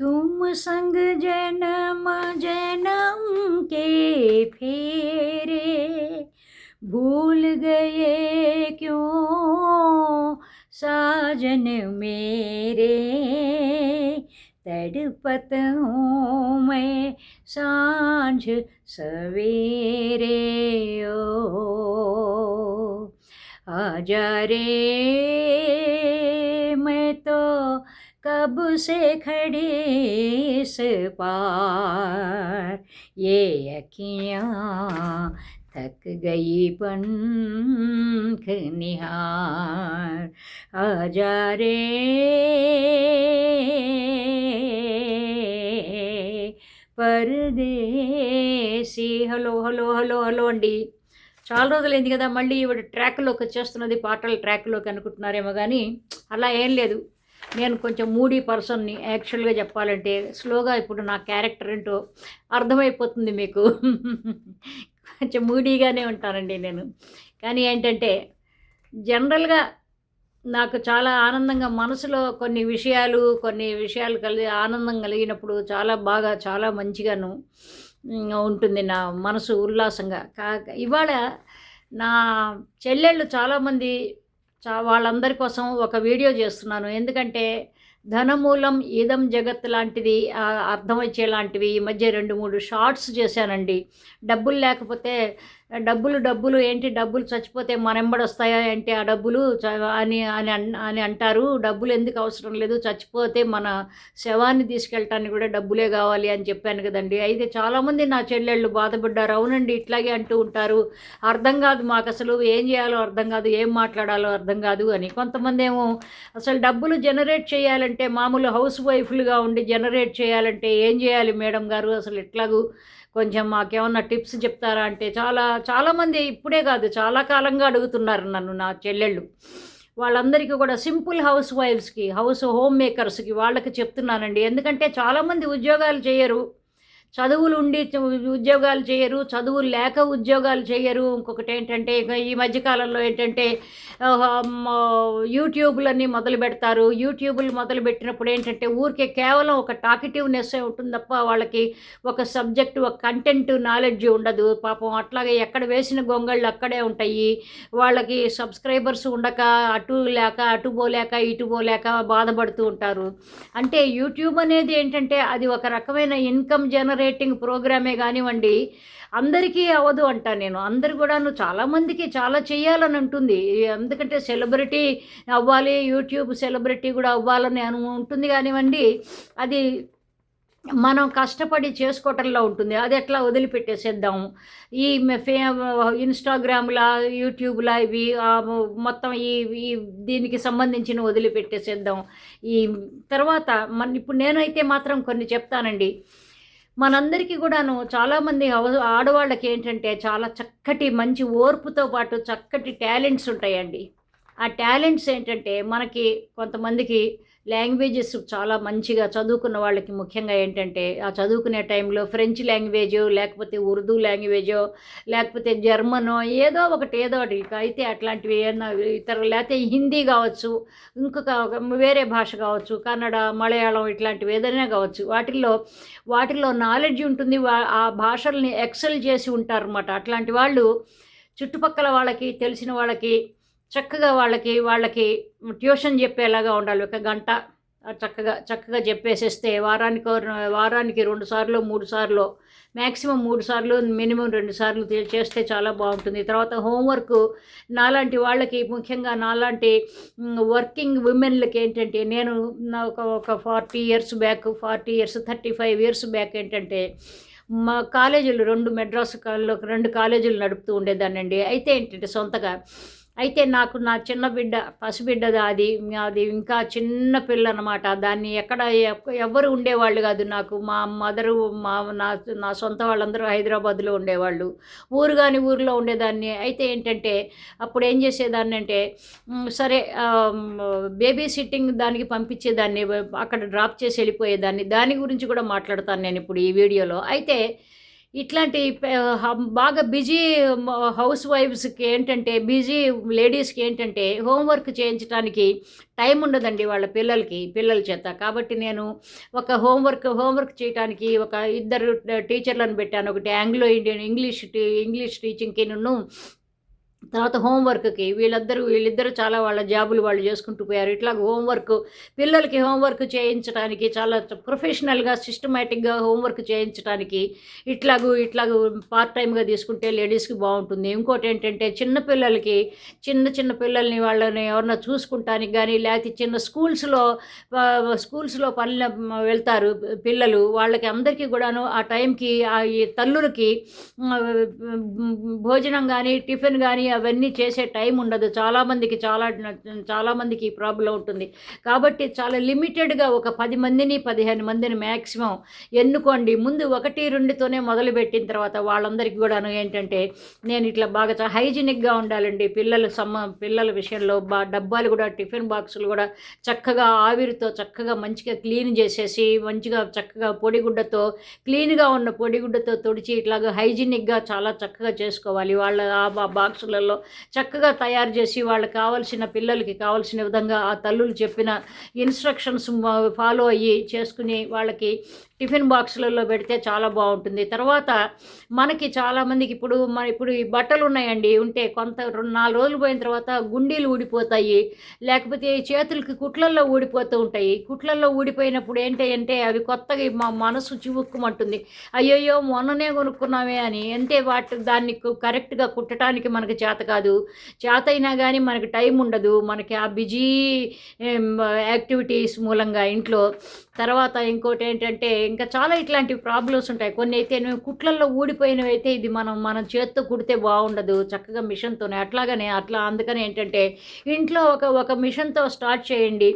तुम संग जन्म जन्म के फेरे भूल गए क्यों? साजन मेरे तड़पत हूँ मैं साँझ सवेरे, ओ। आजा रे। कब से खड़ी इस पार ये अखियाँ थक गई पंख निहार आजा रे పరదేశీ హలో హలో హలో హలో అండి చాలా రోజులైంది కదా మళ్ళీ ఇవిడ ట్రాక్లోకి వచ్చేస్తున్నది పాటల ట్రాక్లోకి అనుకుంటున్నారేమో కానీ అలా ఏం లేదు నేను కొంచెం మూడీ పర్సన్ని యాక్చువల్గా చెప్పాలంటే స్లోగా ఇప్పుడు నా క్యారెక్టర్ ఏంటో అర్థమైపోతుంది మీకు. కొంచెం మూడీగానే ఉంటానండి నేను. కానీ ఏంటంటే జనరల్గా నాకు చాలా ఆనందంగా మనసులో కొన్ని విషయాలు కొన్ని విషయాలు కలిగి ఆనందం కలిగినప్పుడు చాలా బాగా చాలా మంచిగాను ఉంటుంది నా మనసు ఉల్లాసంగా. కా ఇవాళ నా చెల్లెళ్ళు చాలామంది చా వాళ్ళందరి కోసం ఒక వీడియో చేస్తున్నాను. ఎందుకంటే ధనమూలం ఈదం జగత్ లాంటిది అర్థం వచ్చేలాంటివి. ఈ మధ్య రెండు మూడు షార్ట్స్ చేశానండి. డబ్బులు లేకపోతే డబ్బులు డబ్బులు ఏంటి డబ్బులు చచ్చిపోతే మనెంబడి వస్తాయా అంటే ఆ డబ్బులు చ- అని అని అన్- అని అంటారు. డబ్బులు ఎందుకు అవసరం లేదు చచ్చిపోతే మన శవాన్ని తీసుకెళ్ళటానికి కూడా డబ్బులే కావాలి అని చెప్పాను కదండి. అయితే చాలామంది నా చెల్లెళ్ళు బాధపడ్డారు. అవునండి ఇట్లాగే అంటూ ఉంటారు. అర్థం కాదు మాకు అసలు ఏం చేయాలో అర్థం కాదు ఏం మాట్లాడాలో అర్థం కాదు అని. కొంతమంది ఏమో అసలు డబ్బులు జనరేట్ చేయాలంటే మామూలు హౌస్ వైఫ్లుగా ఉండి జనరేట్ చేయాలంటే ఏం చేయాలి మేడం గారు? అసలు ఎట్లాగూ కొంచెం మాకేమన్నా టిప్స్ చెప్తారా అంటే చాలా చాలామంది ఇప్పుడే కాదు చాలా కాలంగా అడుగుతున్నారు నన్ను నా చెల్లెళ్ళు. వాళ్ళందరికీ కూడా సింపుల్ హౌస్ వైఫ్స్కి హౌస్ హోమ్ మేకర్స్కి వాళ్ళకి చెప్తున్నానండి. ఎందుకంటే చాలామంది ఉద్యోగాలు చేయరు. చదువులు ఉండి ఉద్యోగాలు చేయరు చదువులు లేక ఉద్యోగాలు చేయరు. ఇంకొకటి ఏంటంటే ఈ మధ్యకాలంలో ఏంటంటే యూట్యూబ్లన్నీ మొదలు పెడతారు. యూట్యూబ్లు మొదలు పెట్టినప్పుడు ఏంటంటే ఊరికే కేవలం ఒక టాకిటివ్నెస్ ఉంటుంది తప్ప వాళ్ళకి ఒక సబ్జెక్ట్ ఒక కంటెంట్ నాలెడ్జ్ ఉండదు. పాపం అట్లాగే ఎక్కడ వేసిన గొంగళ్ళు అక్కడే ఉంటాయి. వాళ్ళకి సబ్స్క్రైబర్స్ ఉండక అటు లేక అటు పోలేక ఇటు పోలేక బాధపడుతూ ఉంటారు. అంటే యూట్యూబ్ అనేది ఏంటంటే అది ఒక రకమైన ఇన్కమ్ రేటింగ్ ప్రోగ్రామే కానివ్వండి అందరికీ అవ్వదు అంట నేను. అందరు కూడాను చాలామందికి చాలా చేయాలని ఉంటుంది. ఎందుకంటే సెలబ్రిటీ అవ్వాలి యూట్యూబ్ సెలబ్రిటీ కూడా అవ్వాలని అను ఉంటుంది కానివ్వండి అది మనం కష్టపడి చేసుకోవటంలో ఉంటుంది. అది ఎట్లా వదిలిపెట్టేసేద్దాం. ఈ ఫే ఇన్స్టాగ్రామ్లా యూట్యూబ్లా ఇవి మొత్తం ఈ ఈ దీనికి సంబంధించిన వదిలిపెట్టేసేద్దాం. ఈ తర్వాత మన ఇప్పుడు నేనైతే మాత్రం కొన్ని చెప్తానండి. మనందరికీ కూడాను చాలామంది ఆడవాళ్ళకి ఏంటంటే చాలా చక్కటి మంచి ఓర్పుతో పాటు చక్కటి టాలెంట్స్ ఉంటాయండి. ఆ టాలెంట్స్ ఏంటంటే మనకి కొంతమందికి లాంగ్వేజెస్ చాలా మంచిగా చదువుకున్న వాళ్ళకి ముఖ్యంగా ఏంటంటే ఆ చదువుకునే టైంలో ఫ్రెంచ్ లాంగ్వేజ్ లేకపోతే ఉర్దూ లాంగ్వేజో లేకపోతే జర్మనో ఏదో ఒకటి ఏదో ఒకటి. అయితే అట్లాంటివి ఏమన్నా ఇతర లేకపోతే హిందీ కావచ్చు ఇంకొక వేరే భాష కావచ్చు కన్నడ మలయాళం ఇట్లాంటివి ఏదైనా కావచ్చు. వాటిల్లో వాటిల్లో నాలెడ్జ్ ఉంటుంది వా- ఆ భాషల్ని ఎక్సెల్ చేసి ఉంటారన్నమాట. అట్లాంటి వాళ్ళు చుట్టుపక్కల వాళ్ళకి తెలిసిన వాళ్ళకి చక్కగా వాళ్ళకి వాళ్ళకి ట్యూషన్ చెప్పేలాగా ఉండాలి. ఒక గంట చక్కగా చక్కగా చెప్పేసేస్తే వారానికి వారానికి రెండు సార్లు మూడు సార్లు మ్యాక్సిమం మూడు సార్లు మినిమం రెండు సార్లు చేస్తే చాలా బాగుంటుంది. తర్వాత హోంవర్క్ నాలాంటి వాళ్ళకి ముఖ్యంగా నాలాంటి వర్కింగ్ ఉమెన్లకి ఏంటంటే నేను నా ఒక ఒక forty years back forty years thirty five years back ఏంటంటే మా కాలేజీలు రెండు మెడ్రాస్ కాల్లో రెండు కాలేజీలు నడుపుతూ ఉండేదానండి అయితే ఏంటంటే సొంతగా అయితే నాకు నా చిన్న బిడ్డ పసిబిడ్డది అది అది ఇంకా చిన్న పిల్ల అనమాట దాన్ని ఎక్కడ ఎవ్వరు ఉండేవాళ్ళు కాదు నాకు. మా మదరు మా నా నా సొంత వాళ్ళందరూ హైదరాబాద్లో ఉండేవాళ్ళు. ఊరు కాని ఊరిలో ఉండేదాన్ని. అయితే ఏంటంటే అప్పుడు ఏం చేసేదాన్ని అంటే సరే బేబీ సిట్టింగ్ దానికి పంపించేదాన్ని అక్కడ డ్రాప్ చేసి వెళ్ళిపోయేదాన్ని. దాని గురించి కూడా మాట్లాడతాను నేను ఇప్పుడు ఈ వీడియోలో. అయితే ఇట్లాంటి బాగా బిజీ హౌస్ వైఫ్స్కి ఏంటంటే బిజీ లేడీస్కి ఏంటంటే హోంవర్క్ చేయించడానికి టైం ఉండదండి వాళ్ళ పిల్లలకి పిల్లల చేత. కాబట్టి నేను ఒక హోంవర్క్ హోంవర్క్ చేయడానికి ఒక ఇద్దరు టీచర్లను పెట్టాను. ఒకటి ఆంగ్లో ఇండియన్ ఇంగ్లీష్ టీ ఇంగ్లీష్ టీచింగ్కి నన్ను తర్వాత హోంవర్క్కి వీళ్ళిద్దరూ వీళ్ళిద్దరూ చాలా వాళ్ళ జాబులు వాళ్ళు చేసుకుంటూ పోయారు. ఇట్లా హోంవర్క్ పిల్లలకి హోంవర్క్ చేయించడానికి చాలా ప్రొఫెషనల్గా సిస్టమేటిక్గా హోంవర్క్ చేయించడానికి ఇట్లాగూ ఇట్లాగూ పార్ట్ టైంగా తీసుకుంటే లేడీస్కి బాగుంటుంది. ఇంకోటి ఏంటంటే చిన్న పిల్లలకి చిన్న చిన్న పిల్లల్ని వాళ్ళని ఎవరన్నా చూసుకుంటానికి కానీ లేకపోతే చిన్న స్కూల్స్లో స్కూల్స్లో పనులు వెళ్తారు పిల్లలు వాళ్ళకి అందరికీ కూడాను ఆ టైంకి ఆ ఈ తల్లులకి భోజనం కానీ టిఫిన్ కానీ అవన్నీ చేసే టైం ఉండదు. చాలామందికి చాలా చాలామందికి ఈ ప్రాబ్లం ఉంటుంది. కాబట్టి చాలా లిమిటెడ్గా ఒక పది మందిని పదిహేను మందిని మ్యాక్సిమం ఎన్నుకోండి. ముందు ఒకటి రెండుతోనే మొదలుపెట్టిన తర్వాత వాళ్ళందరికీ కూడాను ఏంటంటే నేను ఇట్లా బాగా హైజీనిక్గా ఉండాలండి. పిల్లలు సమ్మ పిల్లల విషయంలో బా డబ్బాలు కూడా టిఫిన్ బాక్సులు కూడా చక్కగా ఆవిరితో చక్కగా మంచిగా క్లీన్ చేసేసి మంచిగా చక్కగా పొడిగుడ్డతో క్లీన్గా ఉన్న పొడిగుడ్డతో తుడిచి ఇట్లాగా హైజీనిక్గా చాలా చక్కగా చేసుకోవాలి. వాళ్ళ ఆ బా- బాక్సులలో చక్కగా తయారు చేసి వాళ్ళకి కావాల్సిన పిల్లలకి కావాల్సిన విధంగా ఆ తల్లులు చెప్పిన ఇన్స్ట్రక్షన్స్ ఫాలో అయ్యి చేసుకుని వాళ్ళకి టిఫిన్ బాక్సులలో పెడితే చాలా బాగుంటుంది. తర్వాత మనకి చాలామందికి ఇప్పుడు మన ఇప్పుడు ఈ బట్టలు ఉన్నాయండి ఉంటే కొంత రెండు నాలుగు రోజులు పోయిన తర్వాత గుండీలు ఊడిపోతాయి. లేకపోతే చేతులకి కుట్లల్లో ఊడిపోతూ ఉంటాయి. కుట్లల్లో ఊడిపోయినప్పుడు ఏంటి అంటే అవి కొత్తగా మా మనసు చివుక్కుమంటుంది. అయ్యయ్యో మొన్ననే కొనుక్కున్నామే అని అంటే వాటి దాన్ని కరెక్ట్గా కుట్టడానికి మనకి చేత కాదు. చేత అయినా కానీ మనకి టైం ఉండదు. మనకి ఆ బిజీ యాక్టివిటీస్ మూలంగా ఇంట్లో. తర్వాత ఇంకోటి ఏంటంటే ఇంకా చాలా ఇట్లాంటి ప్రాబ్లమ్స్ ఉంటాయి. కొన్ని అయితే నువ్వు కుట్లల్లో ఊడిపోయినవి అయితే ఇది మనం మనం చేత్తో కుడితే బాగుండదు చక్కగా మిషన్తోనే అట్లాగనే అట్లా అందుకని ఏంటంటే ఇంట్లో ఒక ఒక మిషన్తో స్టార్ట్ చేయండి.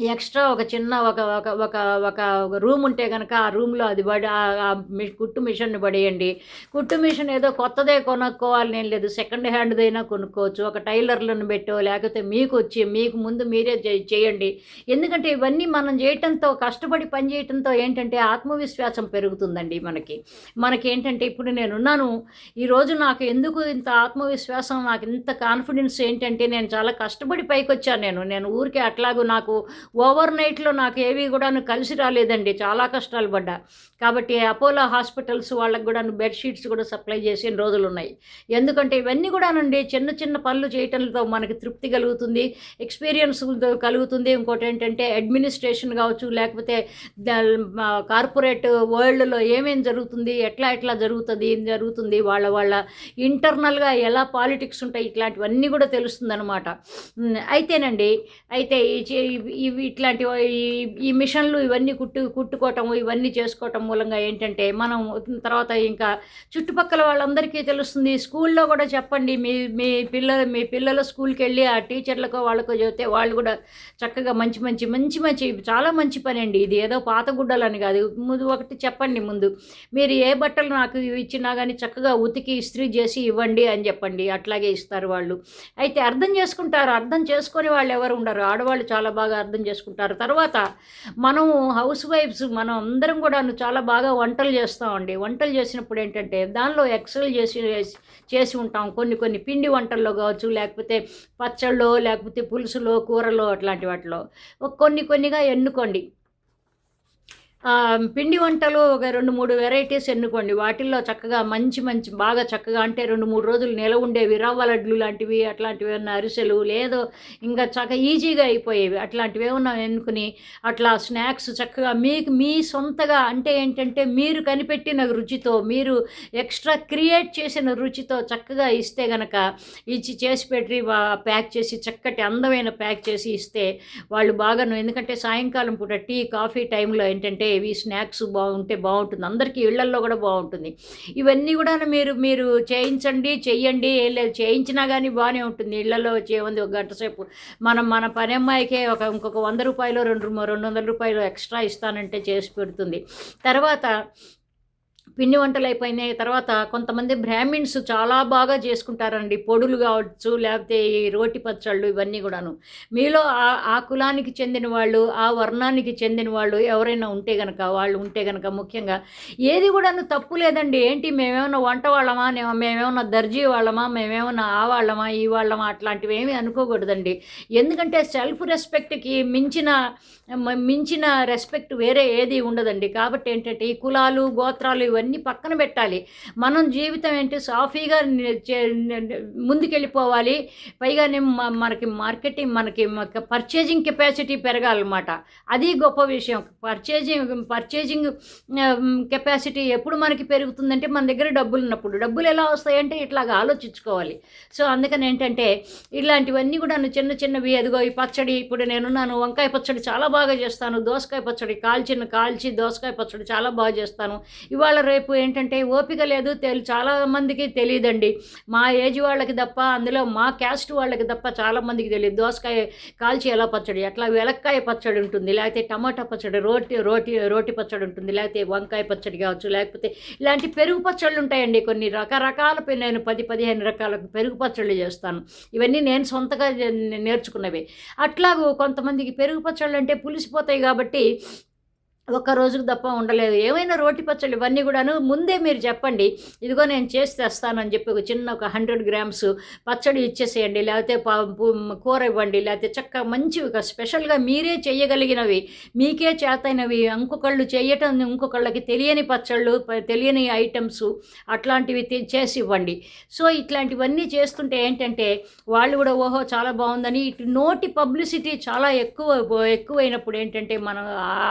ఎక్స్ట్రా ఒక చిన్న ఒక ఒక ఒక ఒక ఒక రూమ్ ఉంటే కనుక ఆ రూమ్లో అది పడి ఆ- కుట్టు మిషన్ని పడేయండి. కుట్టు మిషన్ ఏదో కొత్తదే కొనుక్కోవాలని ఏం లేదు. సెకండ్ హ్యాండ్దైనా కొనుక్కోవచ్చు. ఒక టైలర్లను పెట్టో లేకపోతే మీకు వచ్చి మీకు ముందు మీరే చే- చేయండి. ఎందుకంటే ఇవన్నీ మనం చేయటంతో కష్టపడి పని చేయటంతో ఏంటంటే ఆత్మవిశ్వాసం పెరుగుతుందండి మనకి. మనకి ఏంటంటే ఇప్పుడు నేనున్నాను. ఈరోజు నాకు ఎందుకు ఇంత ఆత్మవిశ్వాసం నాకు ఇంత కాన్ఫిడెన్స్ ఏంటంటే నేను చాలా కష్టపడి పైకి వచ్చాను నేను. నేను ఊరికే అట్లాగూ నాకు ఓవర్ నైట్లో నాకు ఏవి కూడాను కలిసి రాలేదండి. చాలా కష్టాలు పడ్డా. కాబట్టి అపోలో హాస్పిటల్స్ వాళ్ళకి కూడా బెడ్షీట్స్ కూడా సప్లై చేసిన రోజులు ఉన్నాయి ఎందుకంటే ఇవన్నీ కూడానండి చిన్న చిన్న పనులు చేయటంతో మనకి తృప్తి కలుగుతుంది. ఎక్స్పీరియన్స్ కలుగుతుంది. ఇంకోటి ఏంటంటే అడ్మినిస్ట్రేషన్ కావచ్చు లేకపోతే కార్పొరేట్ వరల్డ్లో ఏమేమి జరుగుతుంది ఎట్లా ఎట్లా జరుగుతుంది ఏం జరుగుతుంది వాళ్ళ వాళ్ళ ఇంటర్నల్గా ఎలా పాలిటిక్స్ ఉంటాయి ఇట్లాంటివన్నీ కూడా తెలుస్తుందనమాట అయితేనండి అయితే ఈ ఇవి- ఇట్లాంటి ఈ- మిషన్లు ఇవన్నీ కుట్టు కుట్టుకోవటం ఇవన్నీ చేసుకోవటం మూలంగా ఏంటంటే మనం తర్వాత ఇంకా చుట్టుపక్కల వాళ్ళందరికీ తెలుస్తుంది. స్కూల్లో కూడా చెప్పండి మీ మీ పిల్లలు మీ పిల్లల స్కూల్కి వెళ్ళి ఆ టీచర్లకో వాళ్ళకో చెబితే వాళ్ళు కూడా చక్కగా మంచి మంచి మంచి మంచి చాలా మంచి పని అండి. ఇది ఏదో పాత గుడ్డలని కాదు. ముందు ఒకటి చెప్పండి ముందు. మీరు ఏ బట్టలు నాకు ఇచ్చినా కానీ చక్కగా ఉతికి ఇస్త్రీ చేసి ఇవ్వండి అని చెప్పండి. అట్లాగే ఇస్తారు వాళ్ళు. అయితే అర్థం చేసుకుంటారు. అర్థం చేసుకొని వాళ్ళు ఎవరు ఉండరు. ఆడవాళ్ళు చాలా బాగా అర్థం చేసుకుంటారు. తర్వాత మనం హౌస్ వైఫ్స్ మనం అందరం కూడా చాలా బాగా వంటలు చేస్తామండి. వంటలు చేసినప్పుడు ఏంటంటే దానిలో ఎక్సల్ చేసి చేసి ఉంటాం. కొన్ని కొన్ని పిండి వంటల్లో కావచ్చు లేకపోతే పచ్చళ్ళు లేకపోతే పులుసులో కూరలో అట్లాంటి వాటిలో. కొన్ని కొన్నిగా ఎన్నుకోండి. పిండి వంటలు ఒక రెండు మూడు వెరైటీస్ ఎన్నుకోండి. వాటిల్లో చక్కగా మంచి మంచి బాగా చక్కగా అంటే రెండు మూడు రోజులు నిలవ ఉండేవి. రవ్వ లడ్లు లాంటివి అట్లాంటివి ఏమన్నా అరిసెలు లేదో ఇంకా చక్కగా ఈజీగా అయిపోయేవి. అట్లాంటివి ఏమన్నా ఎన్నుకుని అట్లా స్నాక్స్ చక్కగా మీకు మీ సొంతగా అంటే ఏంటంటే మీరు కనిపెట్టిన రుచితో మీరు ఎక్స్ట్రా క్రియేట్ చేసిన రుచితో చక్కగా ఇస్తే గనక ఇచ్చి చేసి పెట్టి ప్యాక్ చేసి చక్కటి అందమైన ప్యాక్ చేసి ఇస్తే వాళ్ళు బాగాను. ఎందుకంటే సాయంకాలం పూట టీ కాఫీ టైంలో ఏంటంటే ఇవి స్నాక్స్ బాగుంటే బాగుంటుంది అందరికీ ఇళ్ళల్లో కూడా బాగుంటుంది. ఇవన్నీ కూడా మీరు మీరు చేయించండి చెయ్యండి లేదు చేయించినా కానీ బాగానే ఉంటుంది. ఇళ్ళలో ఉంది ఒక గంట సేపు. మనం మన పని అమ్మాయికే ఒక ఇంకొక వంద రూపాయలు రెండు రెండు వందల రూపాయలు ఎక్స్ట్రా ఇస్తానంటే చేసి పెడుతుంది. తర్వాత పిండి వంటలు అయిపోయినాయి తర్వాత కొంతమంది బ్రాహ్మిన్స్ చాలా బాగా చేసుకుంటారండి. పొడులు కావచ్చు లేకపోతే ఈ రోటి పచ్చళ్ళు ఇవన్నీ కూడాను. మీలో ఆ ఆ కులానికి చెందిన వాళ్ళు ఆ వర్ణానికి చెందిన వాళ్ళు ఎవరైనా ఉంటే గనక వాళ్ళు ఉంటే గనక ముఖ్యంగా ఏది కూడాను తప్పు లేదండి. ఏంటి? మేమేమన్నా వంట వాళ్ళమా? మేమేమన్నా దర్జీ వాళ్ళమా? మేమేమన్నా ఆ వాళ్ళమా? ఈ వాళ్ళమా? అట్లాంటివి ఏమీ అనుకోకూడదండి. ఎందుకంటే సెల్ఫ్ రెస్పెక్ట్కి మించిన మించిన రెస్పెక్ట్ వేరే ఏది ఉండదండి. కాబట్టి ఏంటంటే ఈ కులాలు గోత్రాలు ఇవన్నీ పక్కన పెట్టాలి. మనం జీవితం ఏంటి? సాఫీగా చే- ముందుకెళ్ళిపోవాలి. పైగానే మనకి మార్కెటింగ్ మనకి పర్చేజింగ్ కెపాసిటీ పెరగాలన్నమాట. అది గొప్ప విషయం. పర్చేజింగ్ పర్చేజింగ్ కెపాసిటీ ఎప్పుడు మనకి పెరుగుతుందంటే మన దగ్గర డబ్బులు ఉన్నప్పుడు. డబ్బులు ఎలా వస్తాయంటే ఇట్లాగా ఆలోచించుకోవాలి. సో అందుకని ఏంటంటే ఇలాంటివన్నీ కూడా చిన్న చిన్నవి అదిగో ఈ పచ్చడి ఇప్పుడు నేనున్నాను వంకాయ పచ్చడి చాలా బాగా చేస్తాను దోసకాయ పచ్చడి కాల్చిన కాల్చి దోసకాయ పచ్చడి చాలా బాగా చేస్తాను. ఇవాళ రేపు ఏంటంటే ఓపిక లేదు తెలి చాలామందికి తెలియదండి. మా ఏజ్ వాళ్ళకి తప్ప అందులో మా క్యాస్ట్ వాళ్ళకి తప్ప చాలామందికి తెలియదు. దోసకాయ కాల్చి ఎలా పచ్చడి అట్లా వెలక్కాయ పచ్చడి ఉంటుంది లేకపోతే టమాటా పచ్చడి రోటి రోటి రోటి పచ్చడి ఉంటుంది లేకపోతే వంకాయ పచ్చడి కావచ్చు లేకపోతే ఇలాంటి పెరుగు పచ్చళ్ళు ఉంటాయండి కొన్ని రకరకాల నేను పది పదిహేను రకాల పెరుగు పచ్చళ్ళు చేస్తాను. ఇవన్నీ నేను సొంతగా నేర్చుకున్నవి. అట్లాగూ కొంతమందికి పెరుగు పచ్చళ్ళు అంటే పులిసిపోతాయి కాబట్టి ఒక్క రోజుకు తప్ప ఉండలేదు. ఏమైనా రోటి పచ్చళ్ళు ఇవన్నీ కూడాను ముందే మీరు చెప్పండి. ఇదిగో నేను చేసి తెస్తానని చెప్పి ఒక చిన్న ఒక హండ్రెడ్ గ్రామ్స్ పచ్చడి ఇచ్చేసేయండి. లేకపోతే కూర ఇవ్వండి. లేకపోతే చక్క మంచివి స్పెషల్గా మీరే చేయగలిగినవి మీకే చేతైనవి. ఇంకొకళ్ళు చేయటం ఇంకొకళ్ళకి తెలియని పచ్చళ్ళు తెలియని ఐటమ్స్ అట్లాంటివి చేసి ఇవ్వండి. సో ఇట్లాంటివన్నీ చేస్తుంటే ఏంటంటే వాళ్ళు కూడా ఓహో చాలా బాగుందని ఇటు నోటి పబ్లిసిటీ చాలా ఎక్కువ ఎక్కువైనప్పుడు ఏంటంటే మనం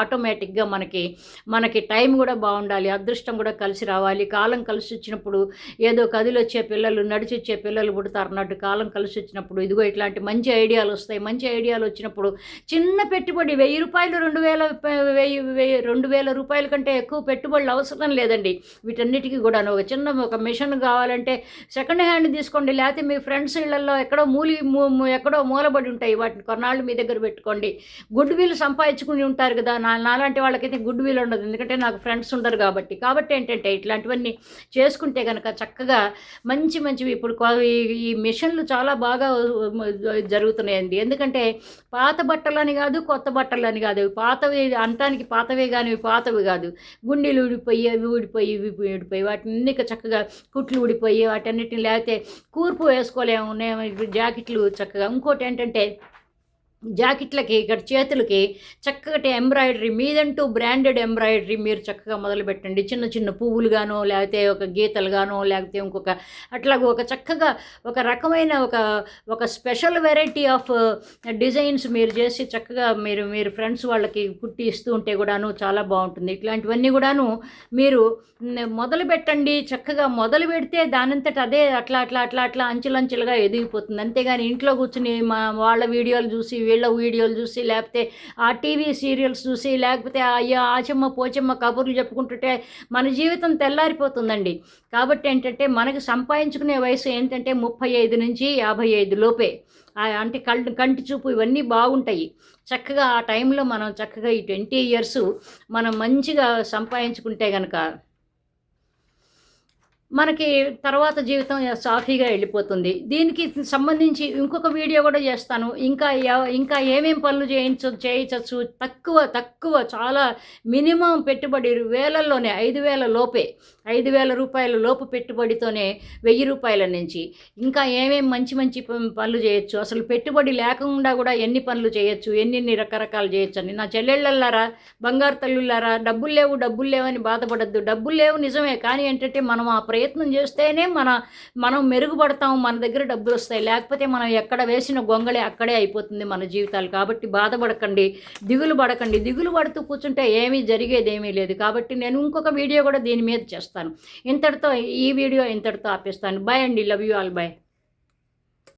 ఆటోమేటిక్గా మనకి మనకి టైం కూడా బాగుండాలి అదృష్టం కూడా కలిసి రావాలి. కాలం కలిసి వచ్చినప్పుడు ఏదో కదిలి వచ్చే పిల్లలు నడిచి వచ్చే పిల్లలు పుడతారు అన్నట్టు కాలం కలిసి వచ్చినప్పుడు ఇదిగో ఇట్లాంటి మంచి ఐడియాలు వస్తాయి. మంచి ఐడియాలు వచ్చినప్పుడు చిన్న పెట్టుబడి వెయ్యి రూపాయలు రెండు వేల వెయ్యి వెయ్యి రెండు వేల రూపాయల కంటే ఎక్కువ పెట్టుబడులు అవసరం లేదండి. వీటన్నిటికీ కూడా ఒక చిన్న ఒక మిషన్ కావాలంటే సెకండ్ హ్యాండ్ తీసుకోండి. లేకపోతే మీ ఫ్రెండ్స్ ఇళ్ళలో ఎక్కడో మూలి మూ- ఎక్కడో మూలబడి ఉంటాయి. వాటిని కొన్నాళ్ళు మీ దగ్గర పెట్టుకోండి. గుడ్ విల్ సంపాదించుకుని ఉంటారు కదా. నా నాలాంటి వాళ్ళకైతే గుడ్ విల్ ఉండదు. ఎందుకంటే నాకు ఫ్రెండ్స్ ఉండరు కాబట్టి. కాబట్టి ఏంటంటే ఇట్లాంటివన్నీ చేసుకుంటే కనుక చక్కగా మంచి మంచివి ఇప్పుడు ఈ- మిషన్లు చాలా బాగా జరుగుతున్నాయండి. ఎందుకంటే పాత బట్టలని కాదు కొత్త బట్టలని కాదు. పాతవి అంటానికి పాతవే కానీ పాతవి కాదు. గుండెలు ఊడిపోయి అవి ఊడిపోయి ఇవి ఊడిపోయి వాటిని చక్కగా కుట్లు ఊడిపోయి వాటన్నిటిని లేకపోతే కూర్పు వేసుకోలేము. జాకెట్లు చక్కగా. ఇంకోటి ఏంటంటే జాకెట్లకి ఇక్కడ చేతులకి చక్కటి ఎంబ్రాయిడరీ మీదంటూ బ్రాండెడ్ ఎంబ్రాయిడరీ మీరు చక్కగా మొదలు పెట్టండి చిన్న చిన్న పువ్వులుగానో లేకపోతే ఒక గీతలుగానో లేకపోతే ఇంకొక అట్లాగ ఒక చక్కగా ఒక రకమైన ఒక ఒక స్పెషల్ వెరైటీ ఆఫ్ డిజైన్స్ మీరు చేసి చక్కగా మీరు మీరు ఫ్రెండ్స్ వాళ్ళకి కుట్టి ఇస్తూ ఉంటే కూడాను చాలా బాగుంటుంది. ఇట్లాంటివన్నీ కూడాను మీరు మొదలు పెట్టండి చక్కగా మొదలు పెడితే దానంతట అదే అట్లా అట్లా అట్లా అట్లా అంచెలంచెలుగా ఎదిగిపోతుంది. అంతేగాని ఇంట్లో కూర్చుని మా వాళ్ళ వీడియోలు చూసి వీళ్ళ వీడియోలు చూసి లేకపోతే ఆ టీవీ సీరియల్స్ చూసి లేకపోతే అయ్యో ఆచమ్మ పోచమ్మ కబుర్లు చెప్పుకుంటుంటే మన జీవితం తెల్లారిపోతుందండి. కాబట్టి ఏంటంటే మనకి సంపాదించుకునే వయసు ఏంటంటే ముప్పై ఐదు నుంచి యాభై ఐదు లోపే. అంటే కళ్ళు కంటి చూపు ఇవన్నీ బాగుంటాయి. చక్కగా ఆ టైంలో మనం చక్కగా ఈ ట్వంటీ ఇయర్స్ మనం మంచిగా సంపాదించుకుంటే కనుక మనకి తర్వాత జీవితం సాఫీగా వెళ్ళిపోతుంది. దీనికి సంబంధించి ఇంకొక వీడియో కూడా చేస్తాను. ఇంకా ఇంకా ఏమేం పనులు చేయించ చేయించవచ్చు తక్కువ తక్కువ చాలా మినిమం పెట్టుబడి వేలల్లోనే ఐదు వేల లోపే ఐదు వేల రూపాయల లోపు పెట్టుబడితోనే వెయ్యి రూపాయల నుంచి. ఇంకా ఏమేం మంచి మంచి ప- పనులు చేయొచ్చు? అసలు పెట్టుబడి లేకుండా కూడా ఎన్ని పనులు చేయొచ్చు? ఎన్ని రకరకాలు చేయొచ్చు అని. నా చెల్లెళ్ళల్లారా బంగారు తల్లులారా డబ్బులు లేవు డబ్బులు లేవని బాధపడద్దు. డబ్బులు లేవు నిజమే కానీ ఏంటంటే మనం ఆ ప్రయత్నం చేస్తేనే మన మనం మెరుగుపడతాం మన దగ్గర డబ్బులు వస్తాయి లేకపోతే మనం ఎక్కడ వేసిన గొంగళి అక్కడే అయిపోతుంది మన జీవితాలు. కాబట్టి బాధపడకండి దిగులు పడకండి. దిగులు పడుతూ కూర్చుంటే ఏమీ జరిగేది ఏమీ లేదు. కాబట్టి నేను ఇంకొక వీడియో కూడా దీని మీద చేస్తాను. ఇంతటితో ఈ వీడియో ఇంతటితో ఆపేస్తాను. బాయ్ అండి. Love you all bye